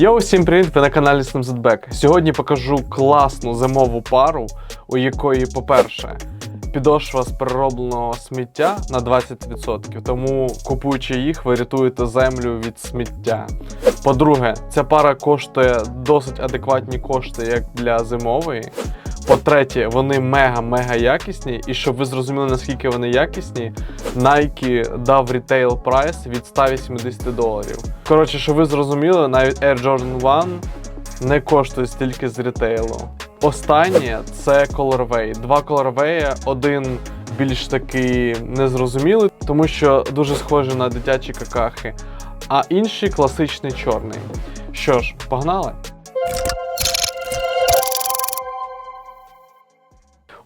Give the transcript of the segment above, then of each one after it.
Йоу, усім привіт! Ви на каналі SlimZback. Сьогодні покажу класну зимову пару, у якої, по-перше, підошва з переробленого сміття на 20%, тому купуючи їх, ви рятуєте землю від сміття. По-друге, ця пара коштує досить адекватні кошти, як для зимової. По-третє, вони мега-мега якісні, і щоб ви зрозуміли, наскільки вони якісні, Nike дав рітейл прайс від 180 доларів. Коротше, щоб ви зрозуміли, навіть Air Jordan 1 не коштує стільки з рітейлу. Останнє це Colorway. Два Colorway, один більш такий незрозумілий, тому що дуже схожий на дитячі какахи, а інший класичний чорний. Що ж, погнали?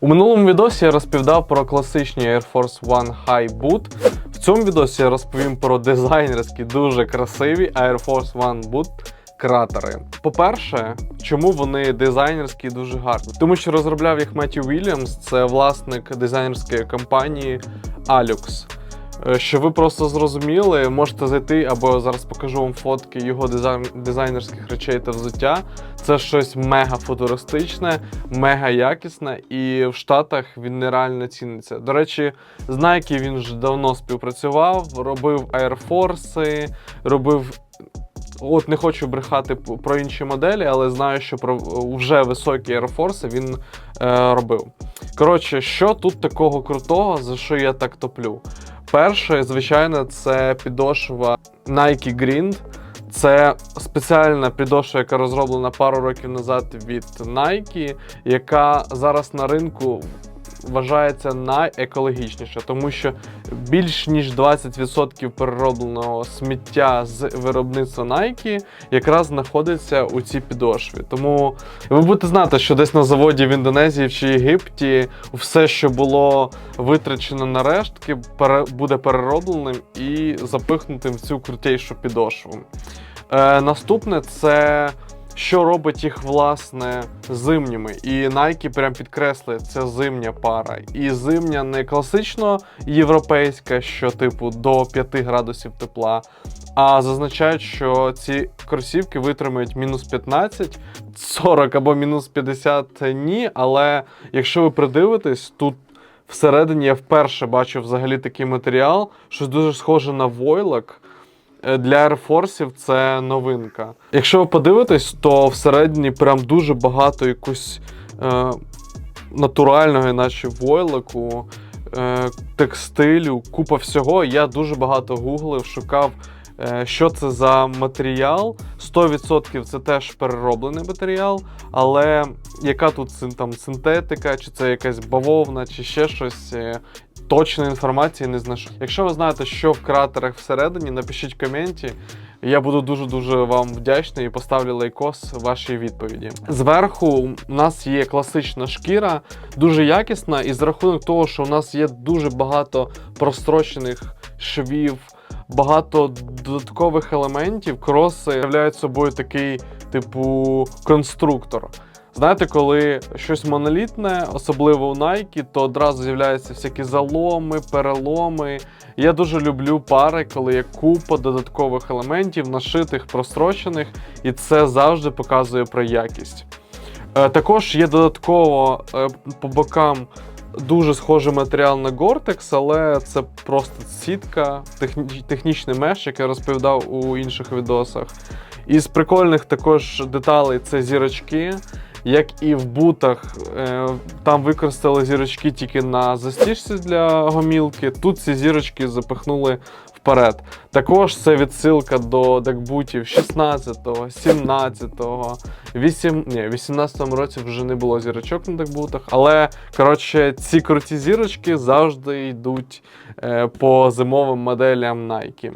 У минулому відосі я розповідав про класичні Air Force One High Boot. В цьому відосі я розповім про дизайнерські дуже красиві Air Force One Boot кратери. По-перше, чому вони дизайнерські і дуже гарні? Тому що розробляв їх Меті Вільямс, це власник дизайнерської компанії Alux. Е, Щоб ви просто зрозуміли, можете зайти або зараз покажу вам фотки його дизайн, дизайнерських речей та взуття. Це щось мега футуристичне, мега якісне, і в Штатах він нереально ціниться. До речі, з Nike він вже давно співпрацював, робив Air Force, робив. От не хочу брехати про інші моделі, але знаю, що про вже високі Air Force він е, робив. Коротше, що тут такого крутого, за що я так топлю? Перше, звичайно, це підошва Nike Grind. Це спеціальна підошва, яка розроблена пару років назад від Nike, яка зараз на ринку вважається найекологічніша, тому що більш ніж 20% переробленого сміття з виробництва Nike якраз знаходиться у цій підошві. Тому ви будете знати, що десь на заводі в Індонезії чи Єгипті все, що було витрачено на рештки, буде переробленим і запихнутим в цю крутейшу підошву. Е, наступне це. Що робить їх власне зимніми? І Nike прям підкреслює, це зимня пара. І зимня не класично європейська, що типу до 5 градусів тепла, а зазначають, що ці кросівки витримають мінус 15, 40 або мінус 50 ні. Але якщо ви придивитесь, тут всередині я вперше бачу взагалі такий матеріал, щось дуже схоже на войлок. Е, Для Air Force це новинка. Якщо ви подивитесь, то всередині прям дуже багато якусь е, натурального, іначе войлоку, е, текстилю, купа всього. Я дуже багато гуглив, шукав, е, що це за матеріал. 100% це теж перероблений матеріал, але яка тут там синтетика, чи це якась бавовна, чи ще щось. Точної інформації не знайшов. Якщо ви знаєте, що в кратерах всередині, напишіть в коменті. Я буду дуже-дуже вам вдячний і поставлю лайкос вашій відповіді. Зверху у нас є класична шкіра, дуже якісна, і за рахунок того, що у нас є дуже багато прострочених швів, багато додаткових елементів, кроси являють собою такий, типу, конструктор. Знаєте, коли щось монолітне, особливо у Nike, то одразу з'являються всякі заломи, переломи. Я дуже люблю пари, коли є купа додаткових елементів, нашитих, прострочених, і це завжди показує про якість. Е, також є додатково е, по бокам дуже схожий матеріал на Gore-Tex, але це просто сітка, техні- технічний меш, як я розповідав у інших відосах. Із прикольних також деталей це зірочки. Як і в бутах, е, там використали зірочки тільки на застіжці для гомілки. Тут ці зірочки запихнули вперед. Також це відсилка до декбутів 16-го, 17-го, 8... Ні, в 18-му році вже не було зірочок на декбутах. Але коротше, ці круті зірочки завжди йдуть е, по зимовим моделям Nike.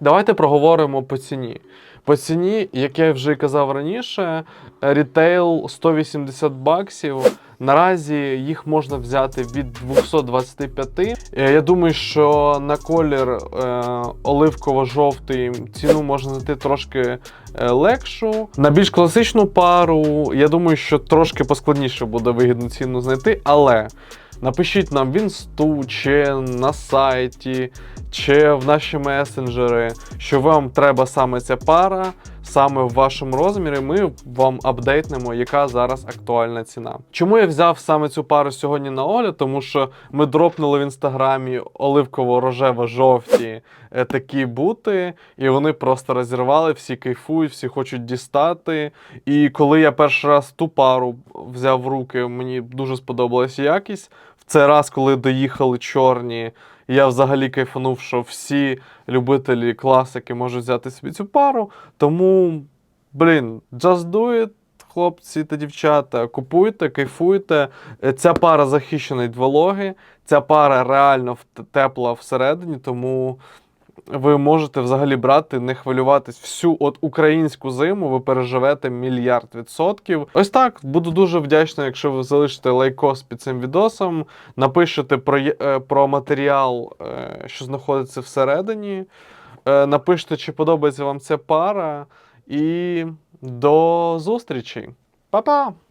Давайте проговоримо по ціні. По ціні, як я вже казав раніше, рітейл 180 баксів. Наразі їх можна взяти від 225. Е, Я думаю, що на колір е, оливково-жовтий ціну можна знайти трошки е, легшу. На більш класичну пару, я думаю, що трошки поскладніше буде вигідну ціну знайти, але напишіть нам в інсту, чи на сайті, чи в наші месенджери, що вам треба саме ця пара. саме в вашому розмірі. Ми вам апдейтнемо, яка зараз актуальна ціна. Чому я взяв саме цю пару сьогодні на огляд? Тому що ми дропнули в інстаграмі оливково-рожево-жовті е, такі бути, і вони просто розірвали, всі кайфують, всі хочуть дістати. І коли я перший раз ту пару взяв в руки, мені дуже сподобалась якість. В цей раз, коли доїхали чорні, я взагалі кайфанув, що всі любителі класики можуть взяти собі цю пару. Тому, блін, just do it, хлопці та дівчата. Купуйте, кайфуйте. Е, Ця пара захищена від вологи, ця пара реально тепла всередині, тому ви можете взагалі брати, не хвилюватись всю от українську зиму, ви переживете мільярд відсотків. Ось так, буду дуже вдячний, якщо ви залишите лайкос під цим відосом, напишете про, е, про матеріал, е, що знаходиться всередині. Е, Напишете, чи подобається вам ця пара. І до зустрічі. Па-па!